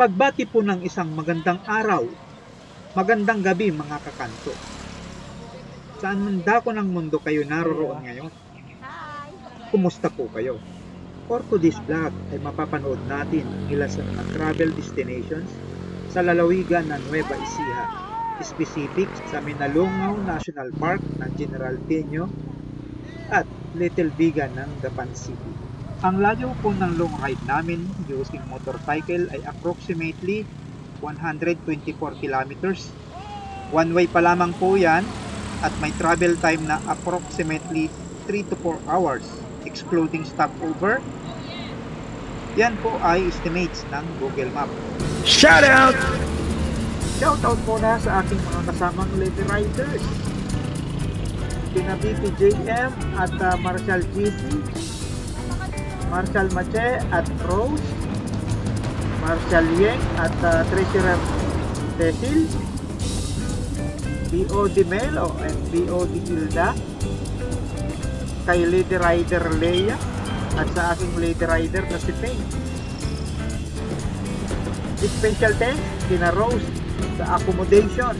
Pagbati po ng isang magandang araw, magandang gabi mga kakanto. Saan man dako ng mundo kayo naroroon ngayon? Kumusta po kayo? For today's vlog ay mapapanood natin ang ilan sa mga travel destinations sa lalawigan ng Nueva Ecija, specific sa Minalungaw National Park ng General Peño at Little Viga ng Gapan City. Ang layo po ng long ride namin using motorcycle ay approximately 124 kilometers. One way pa lamang po yan at may travel time na approximately 3 to 4 hours excluding stopover. Yan po ay estimates ng Google Map. Shout out! Shoutout muna sa aking mga kasamang Lady Riders. Sina BPJM at uh, Marshall GC, Marshall Mache at Rose, Marshall Yeng at uh, Treasurer Cecil, BOD Melo and BOD Hilda, kay Lady Rider Leia at sa aking Lady Rider na si Faye. Special thanks kina Rose sa accommodation.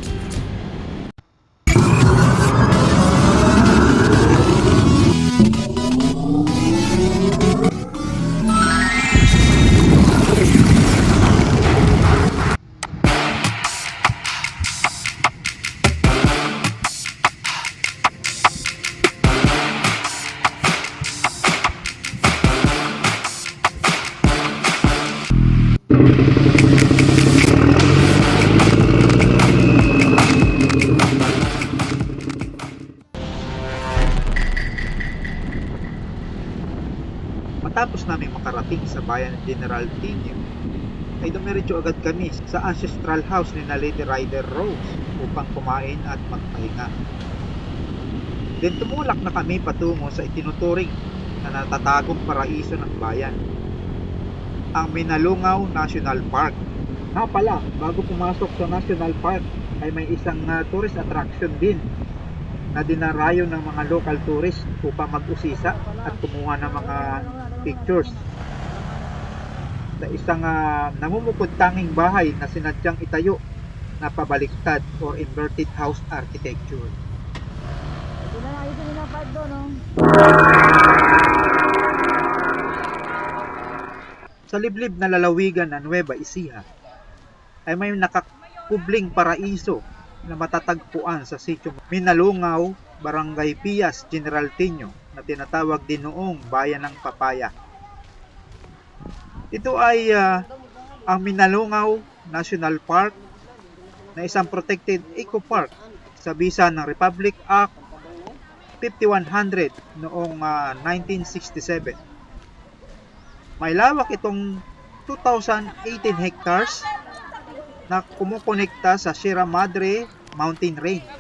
Bayan General Tino, ay dumiretso agad kami sa ancestral house ni na Lady Rider Rose upang kumain at magpahinga. Then tumulak na kami patungo sa itinuturing na natatagong paraiso ng bayan, ang Minalungaw National Park. Na pala, bago pumasok sa National Park ay may isang ah, tourist attraction din na dinarayo ng mga local tourists upang mag-usisa at kumuha ng mga pictures sa isang uh, namumukod tanging bahay na sinadyang itayo na pabaliktad or inverted house architecture. Hindi na nakita nila pa doon, no? Sa liblib na lalawigan ng Nueva Ecija ay may nakakubling paraiso na matatagpuan sa sitio Minalungaw, Barangay Pias, General Tino na tinatawag din noong Bayan ng Papaya. Ito ay ah, ang Minalungaw National Park na isang protected eco park sa bisa ng Republic Act 5100 noong ah, 1967. May lawak itong 2,018 hectares na kumukonekta sa Sierra Madre Mountain Range.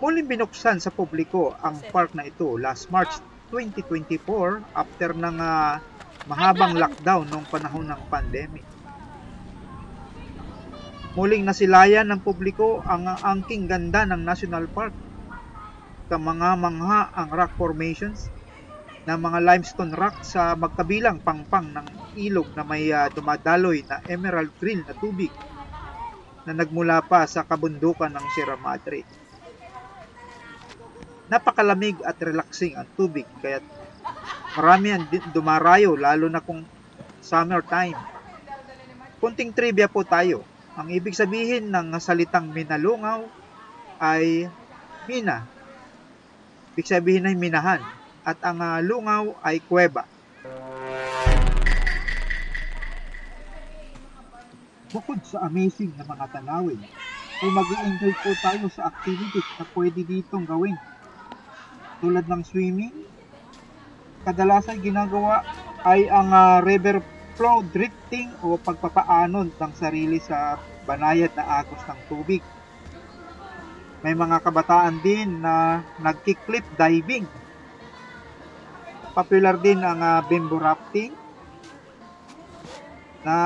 Muling binuksan sa publiko ang park na ito last March 2024 after ng ah, mahabang lockdown noong panahon ng pandemic. Muling nasilayan ng publiko ang angking ganda ng National Park. Kamanga mangha ang rock formations na mga limestone rock sa magkabilang pangpang ng ilog na may ah, dumadaloy na emerald green na tubig na nagmula pa sa kabundukan ng Sierra Madre. Napakalamig at relaxing ang tubig kaya marami ang dumarayo lalo na kung summertime. Kunting trivia po tayo. Ang ibig sabihin ng salitang minalungaw ay mina. Ibig sabihin ay minahan at ang ah, lungaw ay kuweba. Bukod sa amazing na mga tanawin, ay mag enjoy po tayo sa activities na pwede ditong gawin. Tulad ng swimming, kadalasan ginagawa ay ang ah, river flow drifting o pagpapaanon ng sarili sa banayad na agos ng tubig. May mga kabataan din na nagki-cliff diving. Popular din ang ah, bamboo rafting na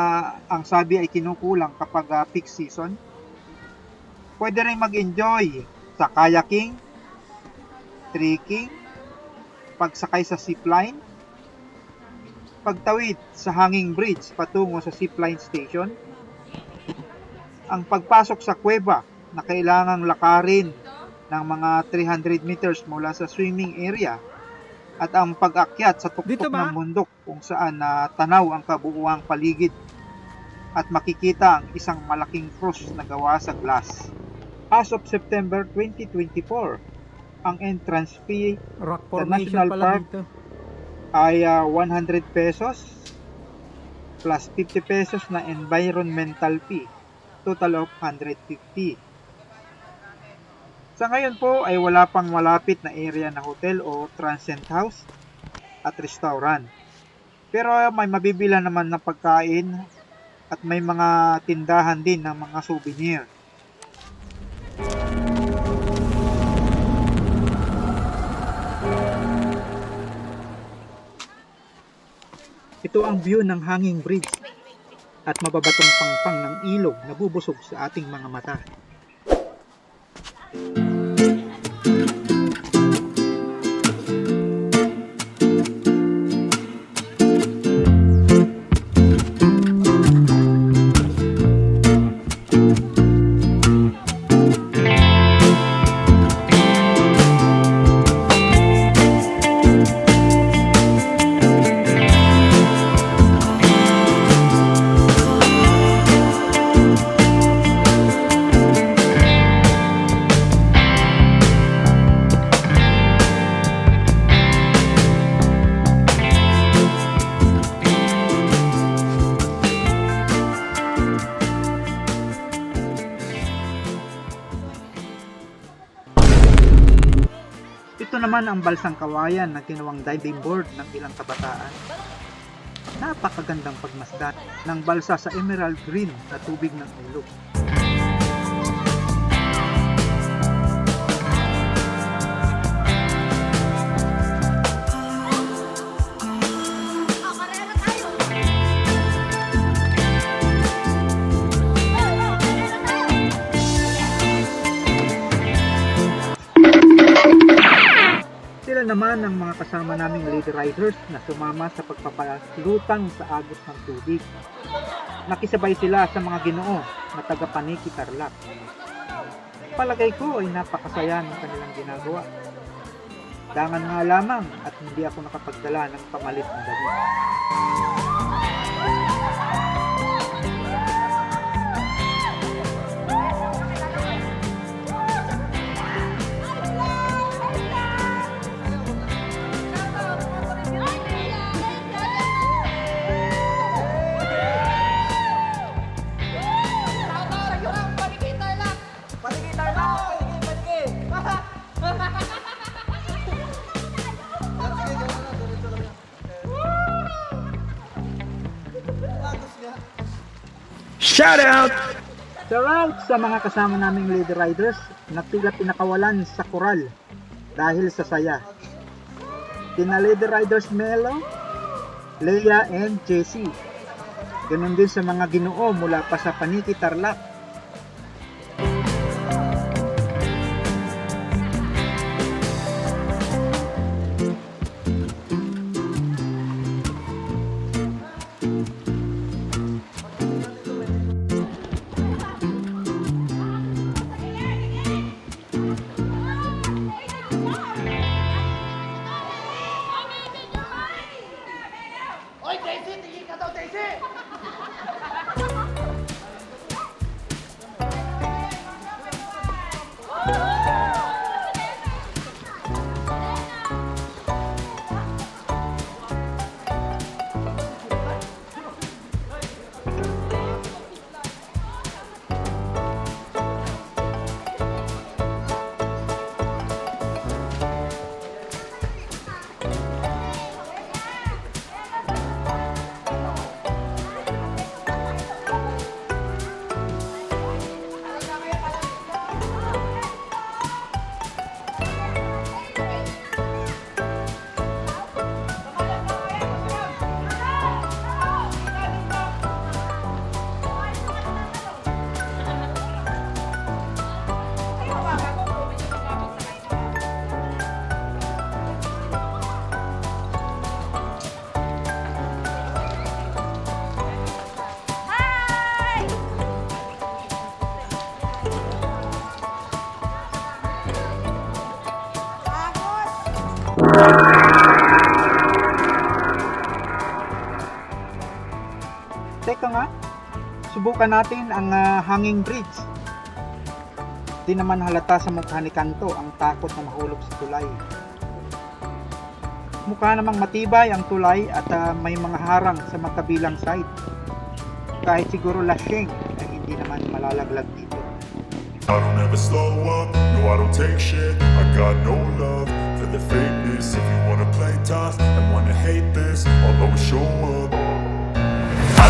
ang sabi ay kinukulang kapag ah, peak season. Pwede rin mag-enjoy sa kayaking, trekking, pagsakay sa zipline, pagtawid sa hanging bridge patungo sa zipline station, ang pagpasok sa kuweba na kailangang lakarin ng mga 300 meters mula sa swimming area at ang pag-akyat sa tuktok ng bundok kung saan na tanaw ang kabuuang paligid at makikita ang isang malaking cross na gawa sa glass. As of September 2024, ang entrance fee Rock Sa National pala Park, dito. ay ah, 100 pesos plus 50 pesos na environmental fee. Total of 150. Sa ngayon po ay wala pang malapit na area na hotel o transient house at restaurant. Pero ah, may mabibila naman na pagkain at may mga tindahan din ng mga souvenir. Ito ang view ng hanging bridge at mababatong pangpang ng ilog na bubusog sa ating mga mata. Ito naman ang balsang kawayan na ginawang diving board ng ilang kabataan. Napakagandang pagmasdan ng balsa sa emerald green na tubig ng ilog. Naman ang mga kasama naming lady riders na sumama sa pagpapalutang sa agos ng tubig. Nakisabay sila sa mga ginoo na taga Paniki Tarlac. Palagay ko ay napakasaya ng kanilang ginagawa. Dangan nga lamang at hindi ako nakapagdala ng pamalit na damit. Shout out! Shoutout sa mga kasama naming lady riders na tila pinakawalan sa koral dahil sa saya. Tina lady riders Melo, Leia and Jessie. Ganon din sa mga ginoo mula pa sa Paniki Tarlac. Subukan natin ang ah, hanging bridge. Di naman halata sa mukha ni Kanto ang takot na mahulog sa tulay. Mukha namang matibay ang tulay at ah, may mga harang sa magkabilang side. Kahit siguro lashing ay hindi naman malalaglag dito. I don't ever slow up, no I don't take shit I got no love for the fakeness If you wanna play tough and wanna hate this I'll always show up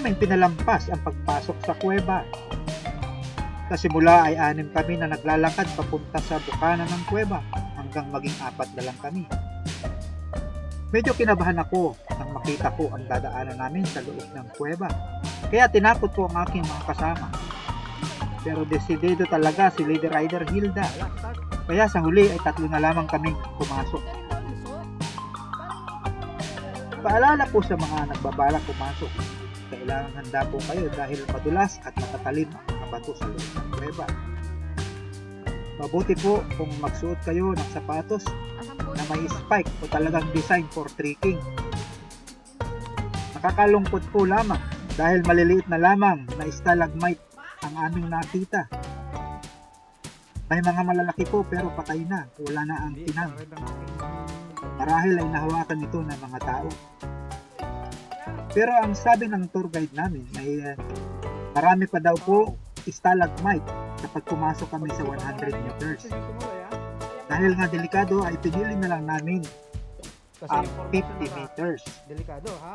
Hindi namin pinalampas ang pagpasok sa kuweba. Sa simula ay anim kami na naglalakad papunta sa bukana ng kuweba hanggang maging apat na lang kami. Medyo kinabahan ako nang makita ko ang dadaanan namin sa loob ng kuweba. Kaya tinakot ko ang aking mga kasama. Pero desidido talaga si Lady Rider Hilda. Kaya sa huli ay tatlo na lamang kaming pumasok. Paalala po sa mga nagbabalak pumasok kailangan handa po kayo dahil madulas at matatalim ang mga bato sa loob ng kuweba. Mabuti po kung magsuot kayo ng sapatos na may spike o talagang design for trekking. Nakakalungkot po lamang dahil maliliit na lamang na stalagmite ang aming nakita. May mga malalaki po pero patay na, wala na ang tinang. Marahil ay nahawakan ito ng mga tao. Pero ang sabi ng tour guide namin ay uh, marami pa daw po stalagmite kapag pumasok kami sa 100 meters. Dahil nga delikado ay pinili na lang namin ang information 50 na meters. delikado ha.